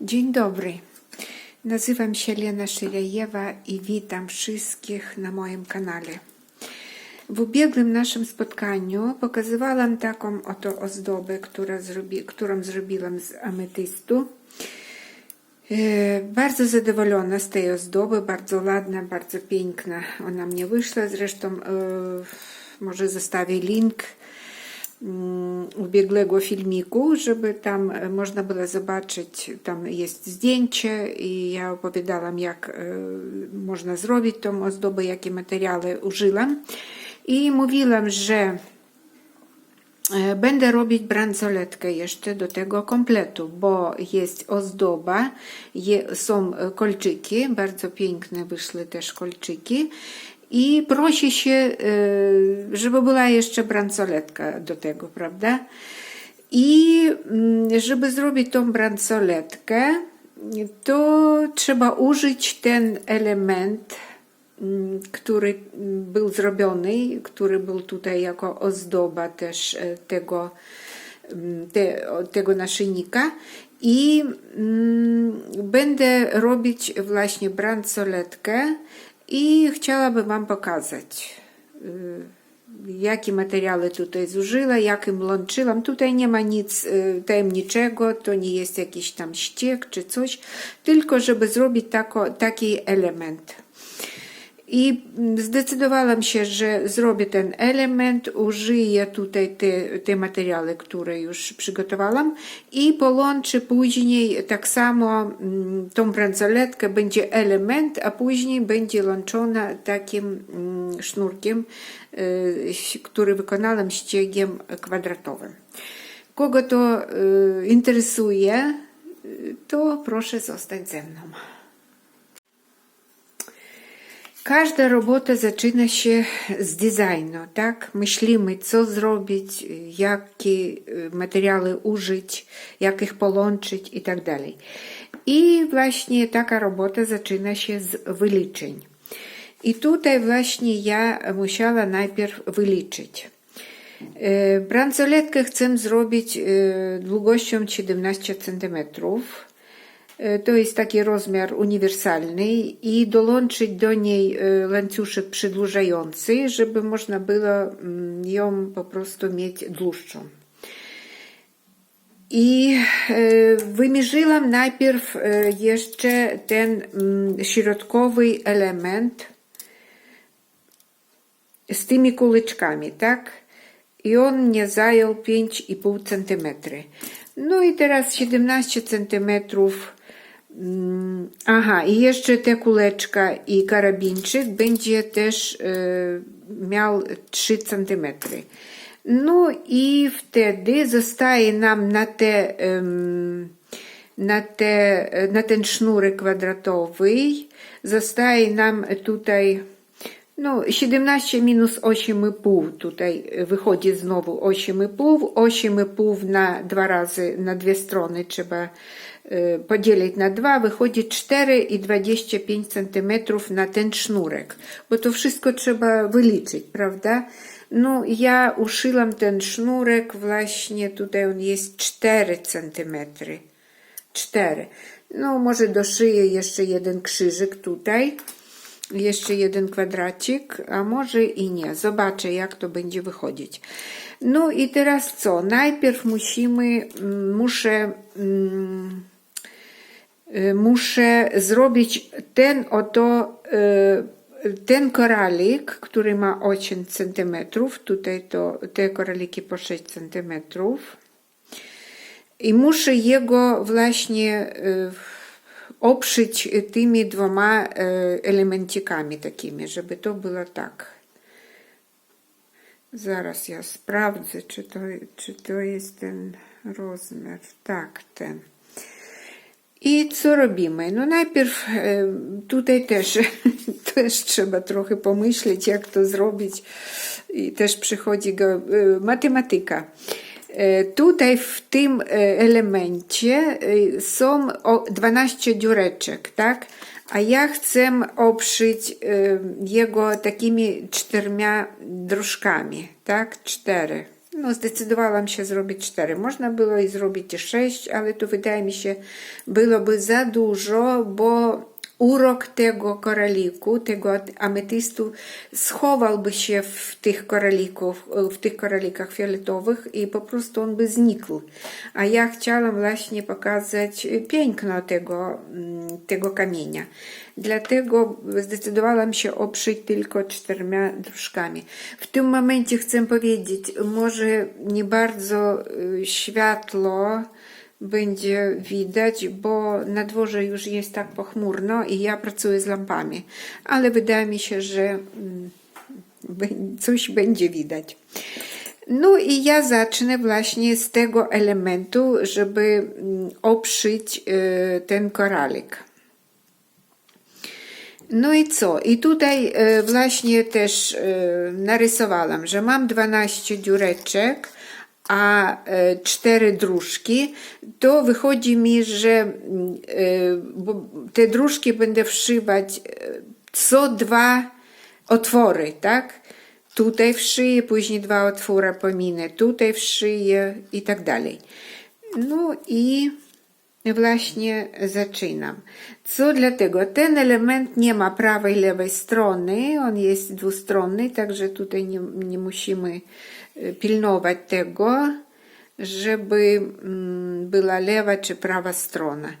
Dzień dobry. Nazywam się Lena Szylejewa i witam wszystkich na moim kanale. W ubiegłym naszym spotkaniu pokazywałam taką oto ozdobę, która zrobi, którą zrobiłam z ametystu. E, Bardzo zadowolona z tej ozdoby, bardzo ładna, bardzo piękna ona mnie wyszła. Zresztą e, może zostawię link ubiegłego filmiku, żeby tam e, można było zobaczyć, tam jest zdjęcie i ja opowiadałam, jak e, można zrobić tą ozdobę, jakie materiały użyłam. I mówiłam, że E, Będę robić bransoletkę jeszcze do tego kompletu, bo jest ozdoba, są kolczyki, bardzo piękne wyszły też kolczyki i prosi się, e, żeby była jeszcze bransoletka do tego, prawda? I mm, żeby zrobić tą bransoletkę, to trzeba użyć ten element mm, który był zrobiony, który był tutaj jako ozdoba też e, tego, mm, te, tego naszyjnika. I mm, będę robić właśnie bransoletkę i chciałabym Wam pokazać, y, jakie materiały tutaj zużyła, jak im łączyłam. Tutaj nie ma nic y, tajemniczego, to nie jest jakiś tam ściek czy coś, tylko żeby zrobić tako, taki element. I zdecydowałam się, że zrobię ten element, użyję tutaj te, te materiały, które już przygotowałam i połączę później tak samo mm, tą bransoletkę, będzie element, a później będzie łączona takim mm, sznurkiem, y, który wykonałam ściegiem kwadratowym. Kogo to y, interesuje, y, to proszę zostać ze mną. Każda robota zaczyna się z designu, tak? Myślimy, co zrobić, jakie y, materiały użyć, jak ich połączyć i tak dalej. I właśnie taka robota zaczyna się z wyliczeń. I tutaj właśnie ja musiała najpierw wyliczyć. E, Bransoletkę chcę zrobić e, długością 17 cm. E, To jest taki rozmiar uniwersalny i dołączyć do niej e, łańcuszek przedłużający, żeby można było mm, ją po prostu mieć dłuższą. I e, wymierzyłam najpierw e, jeszcze ten mm, środkowy element z tymi kuleczkami, tak? I on mnie zajął 5,5 cm. No i teraz 17 cm. Aha, i jeszcze te kuleczka i karabinczyk będzie też e, miał 3 cm. No i wtedy zostaje nam na te na, te, na ten sznurek kwadratowy zostaje nam tutaj no 17 minus 8,5 tutaj wychodzi znowu 8,5 8,5 na dwa razy na dwie strony trzeba e, podzielić na dwa. Wychodzi 4,25 cm na ten sznurek bo to wszystko trzeba wyliczyć prawda? No ja uszyłam ten sznurek właśnie tutaj on jest 4 cm 4. No, może doszyję jeszcze jeden krzyżyk tutaj, jeszcze jeden kwadracik, a może i nie. Zobaczę, jak to będzie wychodzić. No i teraz co? Najpierw musimy, mm, muszę, mm, y, muszę zrobić ten oto, y, ten koralik, który ma 8 cm. Tutaj to te koraliki po 6 centymetrów. I muszę jego właśnie e, oprzeć tymi dwoma e, elemencikami takimi, żeby to było tak. Zaraz ja sprawdzę, czy to, czy to jest ten rozmiar. Tak, ten. I co robimy? No najpierw e, tutaj też, też trzeba trochę pomyśleć, jak to zrobić. I też przychodzi go, matematyka. E, Tutaj w tym e, elemencie e, są o 12 dziureczek, tak? A ja chcę e, jego takimi czterema dróżkami, tak? Cztery. No, zdecydowałam się zrobić cztery. Można było i zrobić i sześć, ale to wydaje mi się byłoby za dużo, bo urok tego koraliku, tego ametystu schowałby się w tych koralików, w tych koralikach fioletowych i po prostu on by znikł. A ja chciałam właśnie pokazać piękno tego, mm, tego kamienia. Dlatego zdecydowałam się oprzeć tylko czterema dróżkami. W tym momencie chcę powiedzieć, może nie bardzo y, światło będzie widać, bo na dworze już jest tak pochmurno i ja pracuję z lampami, ale wydaje mi się, że mm, coś będzie widać. No i ja zacznę właśnie z tego elementu, żeby mm, oprzeć y, ten koralik. No i co? I tutaj y, właśnie też y, narysowałam, że mam 12 dziureczek, a e, cztery dróżki, to wychodzi mi, że e, te dróżki będę wszywać e, co dwa otwory, tak? Tutaj w szyję, później dwa otwory pominę, tutaj w szyję i tak dalej. No i właśnie zaczynam. Co dlatego? Ten element nie ma prawej lewej strony, on jest dwustronny, także tutaj nie, nie musimy pilnować tego, żeby była lewa czy prawa strona.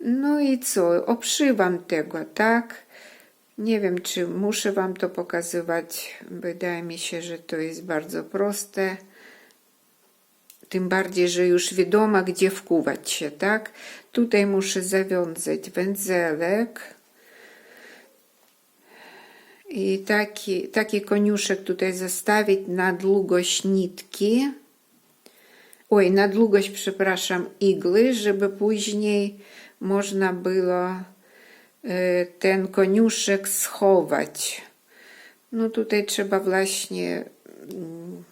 No i co? Obszywam tego, tak? Nie wiem, czy muszę Wam to pokazywać. Wydaje mi się, że to jest bardzo proste. Tym bardziej, że już wiadomo, gdzie wkuwać się, tak? Tutaj muszę zawiązać wędzelek. I taki, taki koniuszek tutaj zostawić na długość nitki. Oj, na długość, przepraszam, igły, żeby później można było e, ten koniuszek schować. No tutaj trzeba właśnie mm,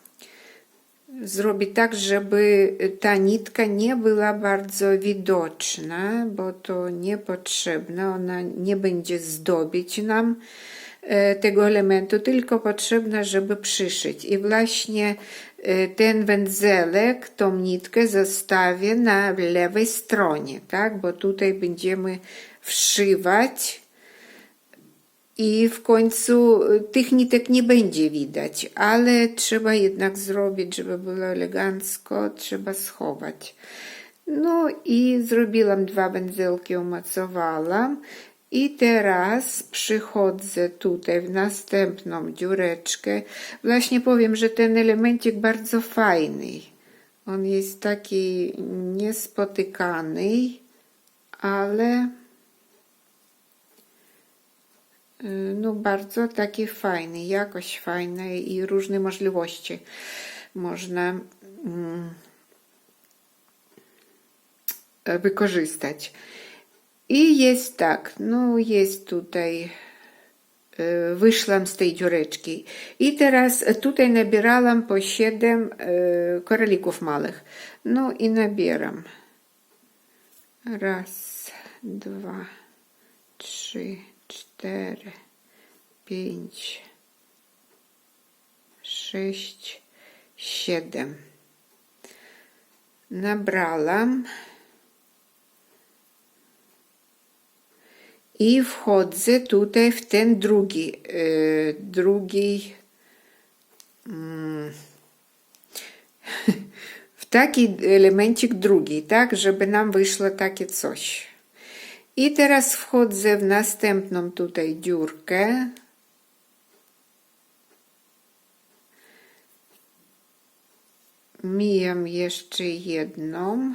zrobić tak, żeby ta nitka nie była bardzo widoczna, bo to niepotrzebne, ona nie będzie zdobić nam tego elementu, tylko potrzebna, żeby przyszyć. I właśnie e, ten wędzelek, tą nitkę zostawię na lewej stronie, tak? Bo tutaj będziemy wszywać i w końcu e, tych nitek nie będzie widać, ale trzeba jednak zrobić, żeby było elegancko, trzeba schować. No i zrobiłam dwa wędzelki, umocowałam i teraz przychodzę tutaj w następną dziureczkę. Właśnie powiem, że ten elemencik bardzo fajny. On jest taki niespotykany, ale y, no bardzo taki fajny, jakość fajna i różne możliwości można mm, wykorzystać. I jest tak, no jest tutaj, e, wyszłam z tej dziureczki. I teraz tutaj nabierałam po 7 e, koralików małych. No i nabieram. Raz, dwa, trzy, cztery, pięć, sześć, siedem. Nabrałam. I wchodzę tutaj w ten drugi, yy, drugi mm, w taki elemencik drugi, tak, żeby nam wyszło takie coś. I teraz wchodzę w następną tutaj dziurkę. Mijam jeszcze jedną.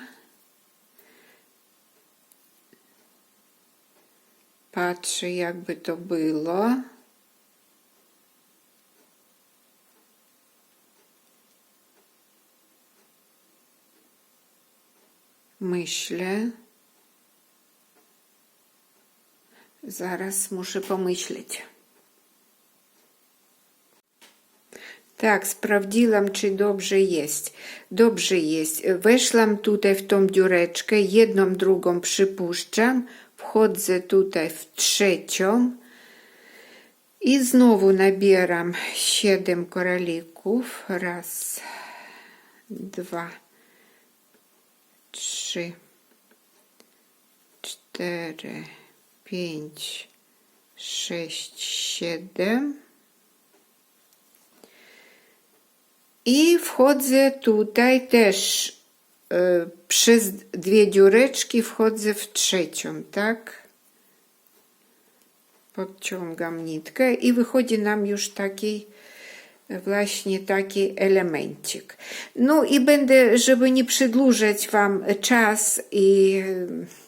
Patrzę, jakby to było. Myślę. Zaraz muszę pomyśleć. Tak, sprawdziłam, czy dobrze jest. Dobrze jest. Weszłam tutaj w tą dziureczkę, jedną, drugą przypuszczam, wchodzę tutaj w trzecią i znowu nabieram 7 koralików. Raz, dwa, trzy, cztery, pięć, sześć, siedem. I wchodzę tutaj też przez dwie dziureczki wchodzę w trzecią, tak? Podciągam nitkę i wychodzi nam już taki e, właśnie taki elemencik. No i będę, żeby nie przedłużać Wam czas i e,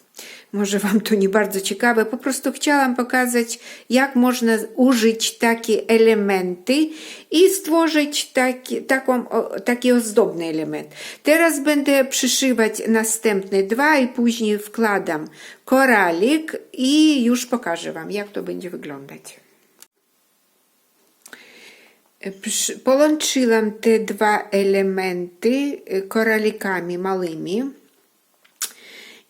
może Wam to nie bardzo ciekawe, po prostu chciałam pokazać, jak można użyć takie elementy i stworzyć taki, taką, taki ozdobny element. Teraz będę przyszywać następne dwa i później wkładam koralik i już pokażę Wam, jak to będzie wyglądać. Połączyłam te dwa elementy y, koralikami małymi.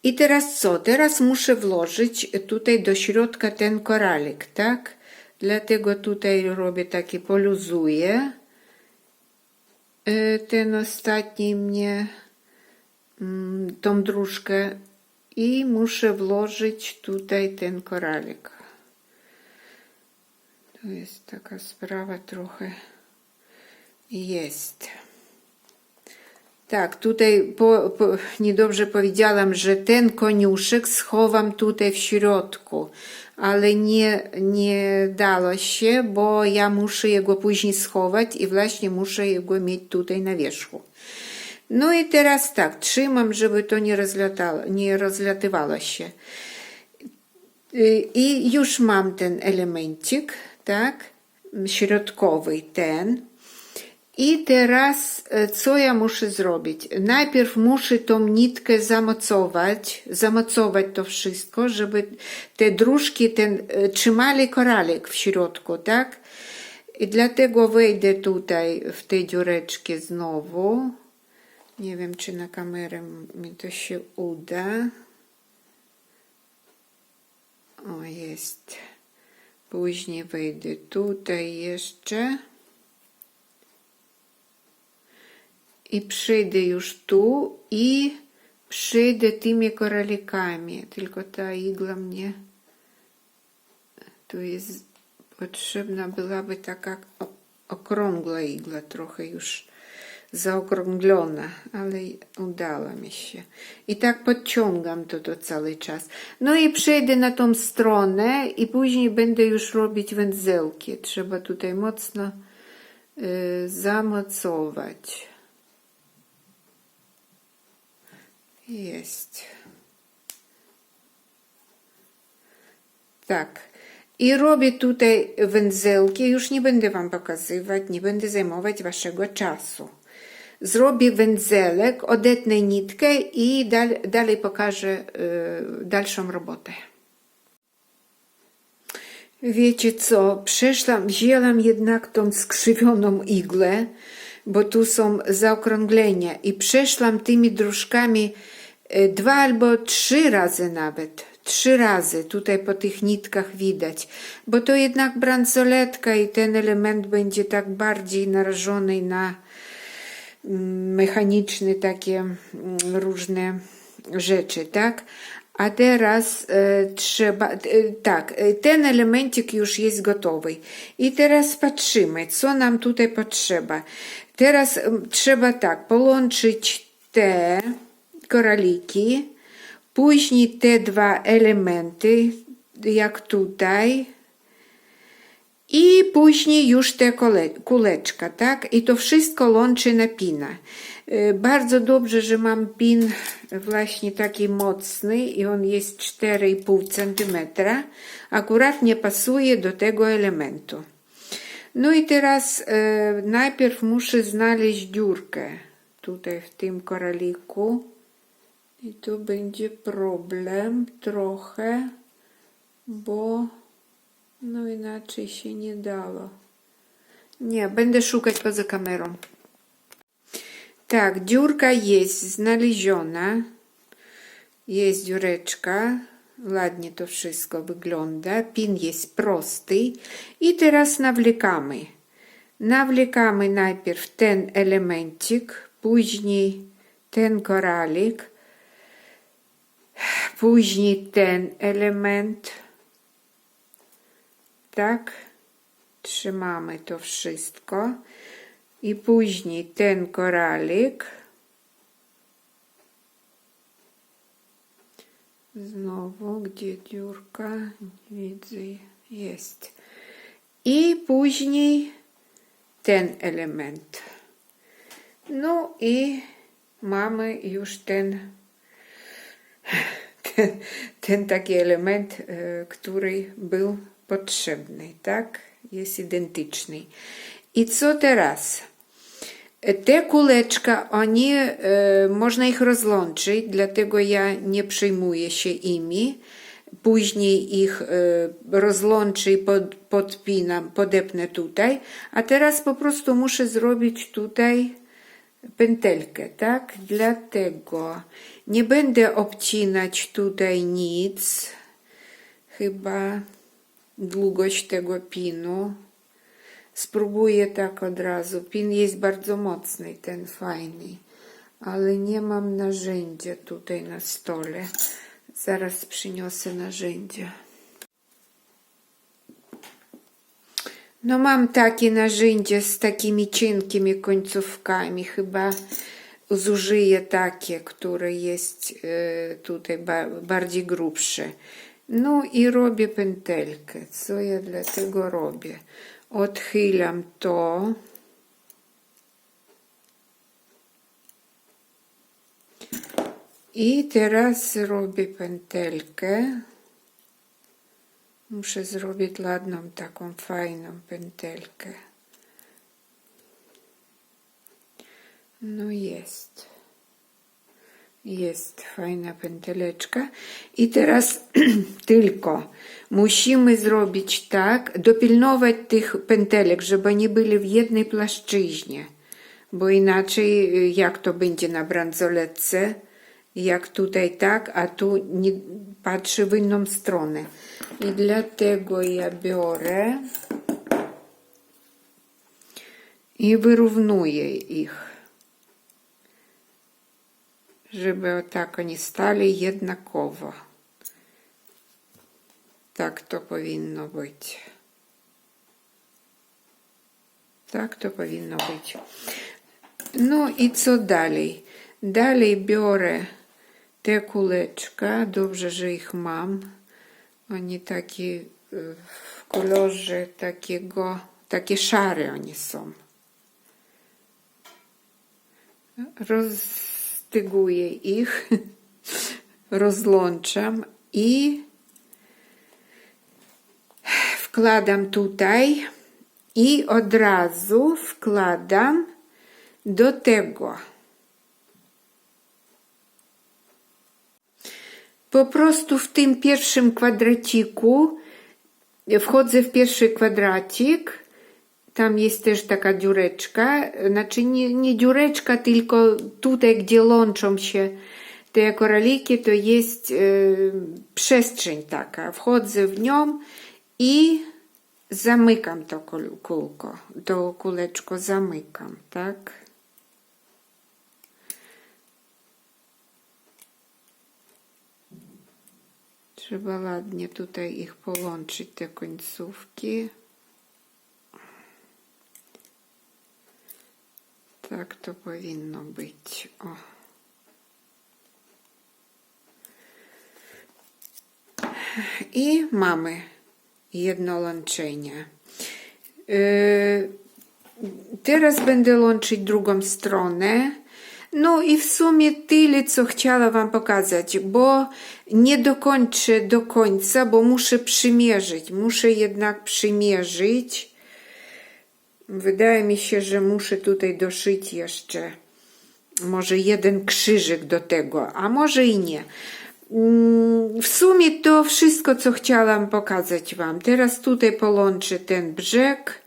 I teraz co? Teraz muszę włożyć tutaj do środka ten koralik, tak? Dlatego tutaj robię taki, poluzuję y, ten ostatni mnie, mm, tą dróżkę i muszę włożyć tutaj ten koralik. To jest taka sprawa trochę jest. Tak, tutaj po, po, niedobrze powiedziałam, że ten koniuszek schowam tutaj w środku, ale nie, nie dało się, bo ja muszę jego później schować i właśnie muszę jego mieć tutaj na wierzchu. No i teraz tak, trzymam, żeby to nie, rozlatało, nie rozlatywało się. I już mam ten elemencik, tak, środkowy ten. I teraz e, co ja muszę zrobić? Najpierw muszę tą nitkę zamocować, zamocować to wszystko, żeby te dróżki ten, e, trzymali koralik w środku, tak? I dlatego wejdę tutaj w te dziureczki znowu. Nie wiem, czy na kamerę mi to się uda. O, jest. Później wejdę tutaj jeszcze. I przyjdę już tu i przyjdę tymi koralikami. Tylko ta igła mnie tu jest potrzebna byłaby taka okrągła igła, trochę już zaokrąglona, ale udało mi się. I tak podciągam to, to cały czas. No i przejdę na tą stronę i później będę już robić wędzełki. Trzeba tutaj mocno y, zamocować. Jest. Tak. I robię tutaj węzełki. Już nie będę Wam pokazywać, nie będę zajmować Waszego czasu. Zrobię węzelek, odetnę nitkę i dal, dalej pokażę y, dalszą robotę. Wiecie co, przeszłam, wzięłam jednak tą skrzywioną iglę, bo tu są zaokrąglenia i przeszłam tymi dróżkami y, dwa albo trzy razy nawet. Trzy razy tutaj po tych nitkach widać, bo to jednak bransoletka i ten element będzie tak bardziej narażony na mm, mechaniczne takie mm, różne rzeczy, tak? A teraz e, trzeba, e, tak, ten elemencik już jest gotowy. I teraz patrzymy, co nam tutaj potrzeba. Teraz em, trzeba tak, połączyć te koraliki, później te dwa elementy, jak tutaj, i później już te kuleczka, tak? I to wszystko łączy na pina. Y, Bardzo dobrze, że mam pin właśnie taki mocny i on jest 4,5 cm. Akurat nie pasuje do tego elementu. No i teraz e, najpierw muszę znaleźć dziurkę tutaj w tym koraliku. I tu będzie problem trochę, bo no inaczej się nie dało. Nie, będę szukać poza kamerą. Tak, dziurka jest znaleziona. Jest dziureczka. Ładnie to wszystko wygląda. Pin jest prosty. I teraz nawlekamy. Nawlekamy najpierw ten elemencik, później ten koralik, później ten element. Tak, trzymamy to wszystko. I później ten koralik. Znowu, gdzie dziurka? Nie widzę, jest. I później ten element. No i mamy już ten, ten, ten taki element, e, który był potrzebny, tak? Jest identyczny. I co teraz? Te kuleczka, oni, e, można ich rozłączyć, dlatego ja nie przejmuję się imi. Później ich e, rozłączę i pod, podpinam, podepnę tutaj. A teraz po prostu muszę zrobić tutaj pętelkę, tak? Dlatego nie będę obcinać tutaj nic. Chyba długość tego pinu. Spróbuję tak od razu. Pin jest bardzo mocny, ten fajny, ale nie mam narzędzia tutaj na stole. Zaraz przyniosę narzędzia. No mam takie narzędzia z takimi cienkimi końcówkami. Chyba zużyję takie, które jest e, tutaj ba bardziej grubsze. No i robię pętelkę. Co ja dlatego robię? Odchylam to. I teraz robię pętelkę. Muszę zrobić ładną, taką fajną pętelkę. No jest. Jest fajna pęteleczka. I teraz tylko musimy zrobić tak, dopilnować tych pętelek, żeby nie byli w jednej płaszczyźnie. Bo inaczej jak to będzie na bransoletce, jak tutaj tak, a tu nie patrzy w inną stronę. I dlatego ja biorę i wyrównuję ich, żeby tak oni stali jednakowo. Tak to powinno być. Tak to powinno być. No i co dalej? Dalej biorę te kuleczka. Dobrze, że ich mam. Oni takie w kolorze takiego, takie szare oni są. Roztyguję ich, rozłączam i wkładam tutaj i od razu wkładam do tego. Po prostu w tym pierwszym kwadraciku wchodzę w pierwszy kwadracik. Tam jest też taka dziureczka. Znaczy nie, nie dziureczka, tylko tutaj, gdzie łączą się te koraliki, to jest e, przestrzeń taka. Wchodzę w nią i zamykam to kulko, to kuleczko zamykam, tak? Trzeba ładnie tutaj ich połączyć, te końcówki. Tak to powinno być. O. I mamy jedno łączenie. Yy, teraz będę łączyć drugą stronę. No i w sumie tyle, co chciała Wam pokazać, bo nie dokończę do końca, bo muszę przymierzyć. Muszę jednak przymierzyć. Wydaje mi się, że muszę tutaj doszyć jeszcze może jeden krzyżyk do tego, a może i nie. Mm, w sumie to wszystko, co chciałam pokazać Wam. Teraz tutaj połączę ten brzeg.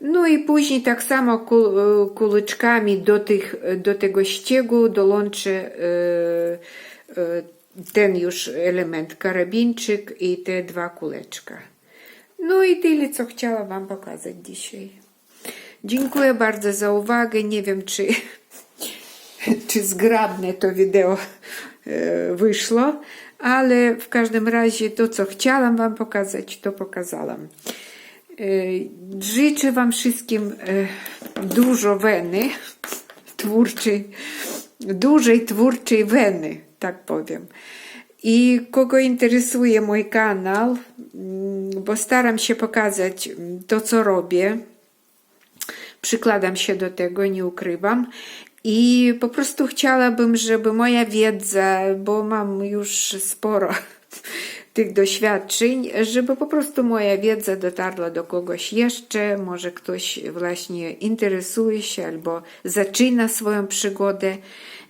No i później tak samo kuleczkami do, tych, do tego ściegu dołączę ten już element karabinczyk i te dwa kuleczka. No i tyle, co chciałam Wam pokazać dzisiaj. Dziękuję bardzo za uwagę. Nie wiem, czy czy zgrabne to wideo e, wyszło, ale w każdym razie to, co chciałam Wam pokazać, to pokazałam. E, Życzę Wam wszystkim e, dużo weny twórczej, dużej twórczej weny, tak powiem. I kogo interesuje mój kanał, mm, bo staram się pokazać mm, to, co robię, przykładam się do tego, nie ukrywam. I po prostu chciałabym, żeby moja wiedza, bo mam już sporo tych doświadczeń, żeby po prostu moja wiedza dotarła do kogoś jeszcze, może ktoś właśnie interesuje się albo zaczyna swoją przygodę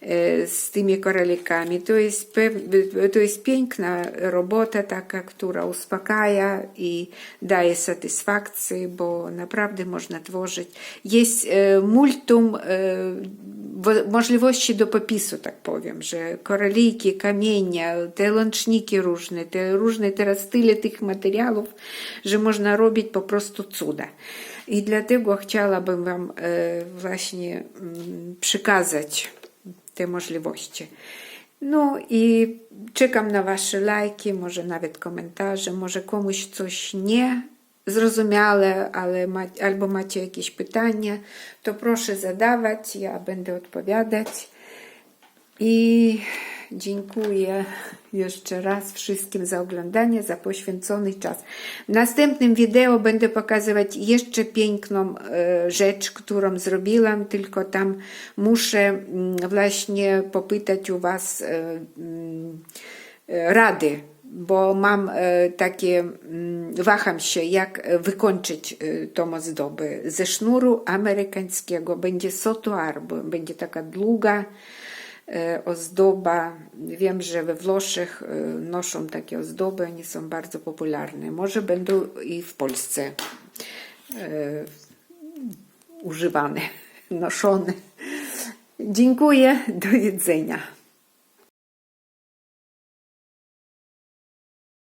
e, z tymi koralikami. To jest, to jest piękna robota taka, która uspokaja i daje satysfakcję, bo naprawdę można tworzyć. Jest e, multum e, możliwości do popisu, tak powiem, że koraliki, kamienia, te łączniki różne, te różne teraz tyle tych materiałów, że można robić po prostu cuda. I dlatego chciałabym Wam e, właśnie mm, przekazać te możliwości. No i czekam na Wasze lajki, może nawet komentarze, może komuś coś nie zrozumiałe, ale ma, albo macie jakieś pytania, to proszę zadawać, ja będę odpowiadać. I dziękuję jeszcze raz wszystkim za oglądanie, za poświęcony czas. W następnym wideo będę pokazywać jeszcze piękną e, rzecz, którą zrobiłam, tylko tam muszę mm, właśnie popytać u Was e, mm, e, rady, bo mam e, takie, mm, waham się, jak e, wykończyć e, tą ozdobę. Ze sznuru amerykańskiego będzie sotuar, bo będzie taka długa ozdoba. Wiem, że we Włoszech noszą takie ozdoby, one są bardzo popularne. Może będą i w Polsce używane, noszone. Dziękuję, do widzenia.